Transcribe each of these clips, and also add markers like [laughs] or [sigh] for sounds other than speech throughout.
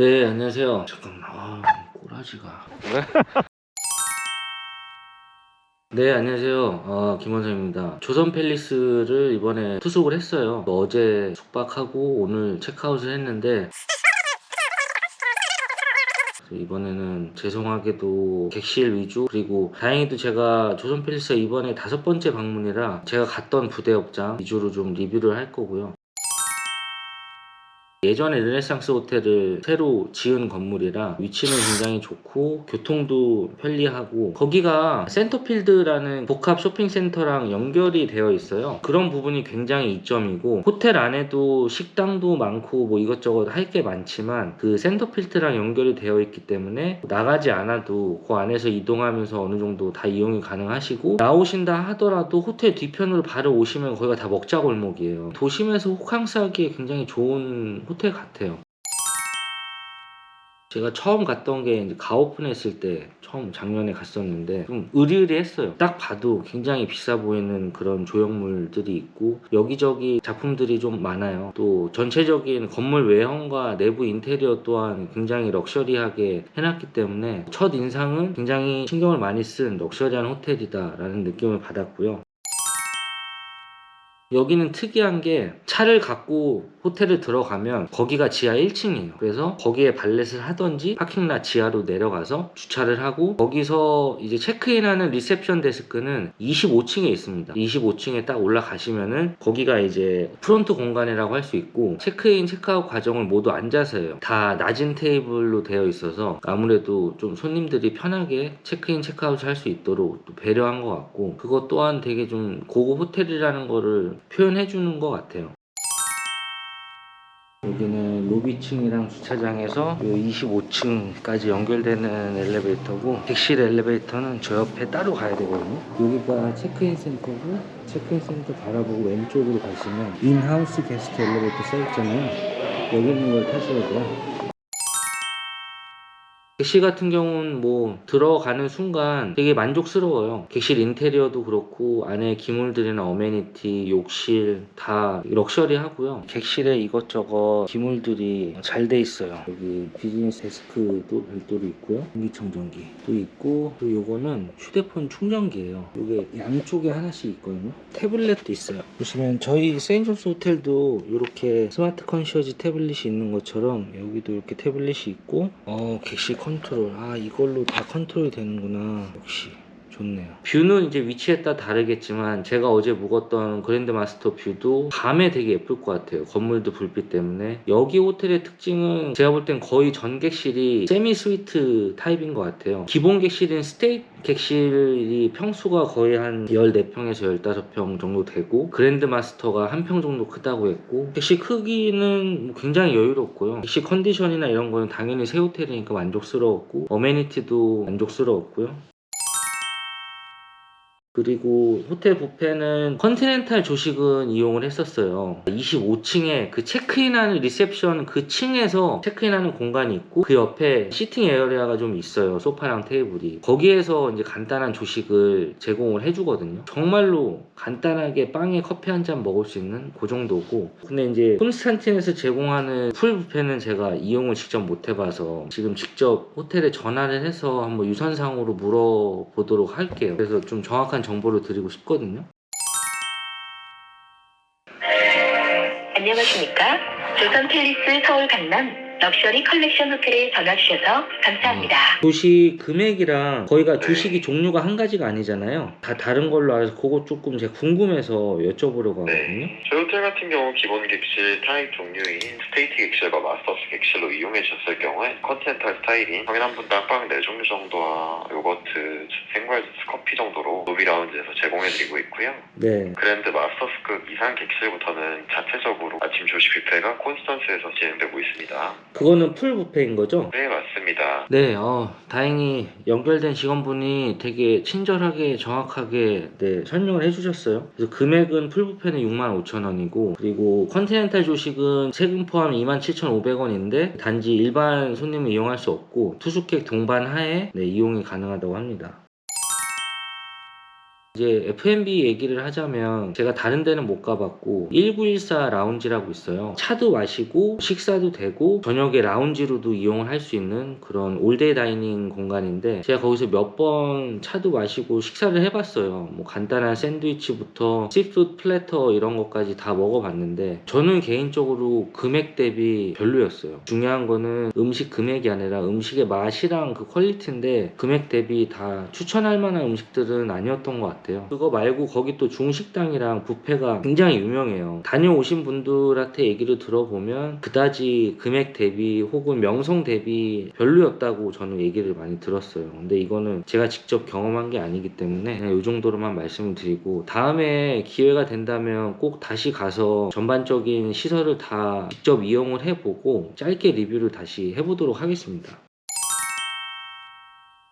네, 안녕하세요. 잠깐만, 아, 꼬라지가. 네, [laughs] 안녕하세요. 어, 김원성입니다. 조선 팰리스를 이번에 투숙을 했어요. 어제 숙박하고 오늘 체크아웃을 했는데, 이번에는 죄송하게도 객실 위주 그리고 다행히도 제가 조선 팰리스가 이번에 다섯 번째 방문이라 제가 갔던 부대 업장 위주로 좀 리뷰를 할 거고요. 예전에 르네상스 호텔을 새로 지은 건물이라 위치는 굉장히 좋고 교통도 편리하고 거기가 센터필드라는 복합 쇼핑센터랑 연결이 되어 있어요. 그런 부분이 굉장히 이점이고 호텔 안에도 식당도 많고 뭐 이것저것 할 게 많지만 그 센터필드랑 연결이 되어 있기 때문에 나가지 않아도 그 안에서 이동하면서 어느 정도 다 이용이 가능하시고 나오신다 하더라도 호텔 뒤편으로 바로 오시면 거기가 다 먹자 골목이에요. 도심에서 호캉스 하기에 굉장히 좋은 호텔 같아요. 제가 처음 갔던 게 이제 가오픈했을 때 처음 작년에 갔었는데 좀 의리의리했어요. 딱 봐도 굉장히 비싸 보이는 그런 조형물들이 있고 여기저기 작품들이 좀 많아요. 또 전체적인 건물 외형과 내부 인테리어 또한 굉장히 럭셔리하게 해놨기 때문에 첫 인상은 굉장히 신경을 많이 쓴 럭셔리한 호텔이다라는 느낌을 받았고요. 여기는 특이한 게 차를 갖고 호텔을 들어가면 거기가 지하 1층이에요. 그래서 거기에 발렛을 하던지 파킹lot 지하로 내려가서 주차를 하고 거기서 이제 체크인하는 리셉션 데스크는 25층에 있습니다. 25층에 딱 올라가시면은 거기가 이제 프론트 공간이라고 할 수 있고 체크인 체크아웃 과정을 모두 앉아서 해요. 다 낮은 테이블로 되어 있어서 아무래도 좀 손님들이 편하게 체크인 체크아웃 할 수 있도록 또 배려한 것 같고 그것 또한 되게 좀 고급 호텔이라는 거를 표현해 주는 것 같아요. 여기는 로비층이랑 주차장에서 25층까지 연결되는 엘리베이터고 객실 엘리베이터는 저 옆에 따로 가야 되거든요. 여기가 체크인 센터고 체크인 센터 바라보고 왼쪽으로 가시면 인하우스 게스트 엘리베이터 써있잖아요. 여기 있는 걸 타셔야 돼요. 객실 같은 경우는 뭐 들어가는 순간 되게 만족스러워요. 객실 인테리어도 그렇고 안에 기물들이나 어메니티, 욕실 다 럭셔리하고요. 객실에 이것저것 기물들이 잘 돼 있어요. 여기 비즈니스 데스크도 별도로 있고요. 공기청정기도 있고 또 요거는 휴대폰 충전기예요. 이게 양쪽에 하나씩 있거든요. 태블릿도 있어요. 보시면 저희 세인존스 호텔도 이렇게 스마트 컨시어지 태블릿이 있는 것처럼 여기도 이렇게 태블릿이 있고 어 객실 컨 트롤. 아 이걸로 다 컨트롤이 되는구나 역시 좋네요. 뷰는 이제 위치에 따라 다르겠지만 제가 어제 묵었던 그랜드 마스터 뷰도 밤에 되게 예쁠 것 같아요. 건물도 불빛 때문에. 여기 호텔의 특징은 제가 볼 땐 거의 전 객실이 세미 스위트 타입인 것 같아요. 기본 객실인 스테이트 객실이 평수가 거의 한 14평에서 15평 정도 되고 그랜드 마스터가 한 평 정도 크다고 했고 객실 크기는 뭐 굉장히 여유롭고요. 객실 컨디션이나 이런 거는 당연히 새 호텔이니까 만족스러웠고 어메니티도 만족스러웠고요 그리고 호텔 뷔페는 컨티넨탈 조식은 이용을 했었어요. 25층에 그 체크인하는 리셉션 그 층에서 체크인하는 공간이 있고 그 옆에 시팅 에어리아가 좀 있어요. 소파랑 테이블이. 거기에서 이제 간단한 조식을 제공을 해주거든요. 정말로 간단하게 빵에 커피 한 잔 먹을 수 있는 그 정도고. 근데 이제 콘스탄틴에서 제공하는 풀 뷔페는 제가 이용을 직접 못 해봐서 지금 직접 호텔에 전화를 해서 한번 유선상으로 물어보도록 할게요. 그래서 좀 정확한 정보를 드리고 싶거든요. 안녕하십니까? 조선 팰리스 서울 강남 럭셔리 컬렉션 호텔에 전화 주셔서 감사합니다. 조식 금액이랑 거기가 조식이 종류가 한 가지가 아니잖아요. 다 다른 걸로 알아서 그거 조금 제가 궁금해서 여쭤보려고 하거든요. 저희 호텔 같은 경우 기본 객실 타입 종류인 스테이트 객실과 마스터스 객실로 이용해 주셨을 경우에 컨티넨탈 스타일인 성인 한 분당 빵 4종류 정도와 요거트, 생과일 주스, 커피 정도로 로비 라운지에서 제공해 드리고 있고요. 네. 그랜드 마스터스급 이상 객실부터는 자체적으로 아침 조식 뷔페가 콘스턴스에서 진행되고 있습니다. 그거는 풀 뷔페인 거죠? 네, 맞습니다. 네, 어, 다행히 연결된 직원분이 되게 친절하게 정확하게 네, 설명을 해주셨어요. 그래서 금액은 풀부페는 65,000원이고 그리고 컨티넨탈 조식은 세금 포함 27,500원인데 단지 일반 손님은 이용할 수 없고 투숙객 동반 하에 네, 이용이 가능하다고 합니다. 이제 F&B 얘기를 하자면 제가 다른 데는 못 가봤고 1914 라운지라고 있어요. 차도 마시고 식사도 되고 저녁에 라운지로도 이용을 할 수 있는 그런 올데이 다이닝 공간인데 제가 거기서 몇 번 차도 마시고 식사를 해봤어요. 뭐 간단한 샌드위치부터 시푸드 플래터 이런 것까지 다 먹어봤는데 저는 개인적으로 금액 대비 별로였어요. 중요한 거는 음식 금액이 아니라 음식의 맛이랑 그 퀄리티인데 금액 대비 다 추천할 만한 음식들은 아니었던 것 같아요. 그거 말고 거기 또 중식당이랑 뷔페가 굉장히 유명해요. 다녀오신 분들한테 얘기를 들어보면 그다지 금액 대비 혹은 명성 대비 별로였다고 저는 얘기를 많이 들었어요. 근데 이거는 제가 직접 경험한 게 아니기 때문에 그냥 이 정도로만 말씀을 드리고 다음에 기회가 된다면 꼭 다시 가서 전반적인 시설을 다 직접 이용을 해보고 짧게 리뷰를 다시 해보도록 하겠습니다.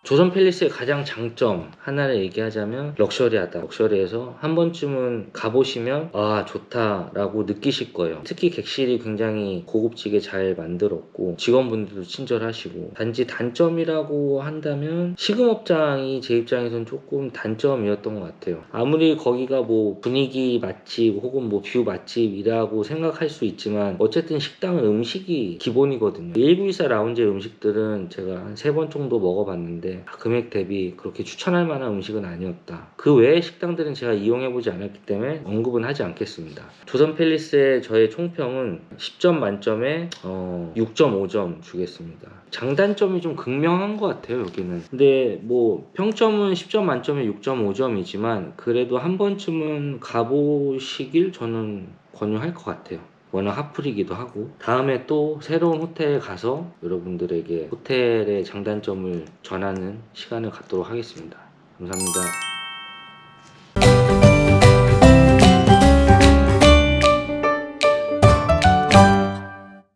조선 팰리스의 가장 장점 하나를 얘기하자면 럭셔리하다. 럭셔리해서 한 번쯤은 가보시면 아 좋다라고 느끼실 거예요. 특히 객실이 굉장히 고급지게 잘 만들었고 직원분들도 친절하시고 단지 단점이라고 한다면 시금업장이 제 입장에선 조금 단점이었던 것 같아요. 아무리 거기가 뭐 분위기 맛집 혹은 뭐 뷰 맛집이라고 생각할 수 있지만 어쨌든 식당은 음식이 기본이거든요. 1924 라운지의 음식들은 제가 한 세 번 정도 먹어봤는데 아, 금액 대비 그렇게 추천할 만한 음식은 아니었다. 그 외의 식당들은 제가 이용해보지 않았기 때문에 언급은 하지 않겠습니다. 조선 팰리스의 저의 총평은 10점 만점에 어, 6.5점 주겠습니다. 장단점이 좀 극명한 것 같아요 여기는. 근데 뭐 평점은 10점 만점에 6.5점이지만 그래도 한 번쯤은 가보시길 저는 권유할 것 같아요. 워낙 핫플이기도 하고 다음에 또 새로운 호텔에 가서 여러분들에게 호텔의 장단점을 전하는 시간을 갖도록 하겠습니다. 감사합니다.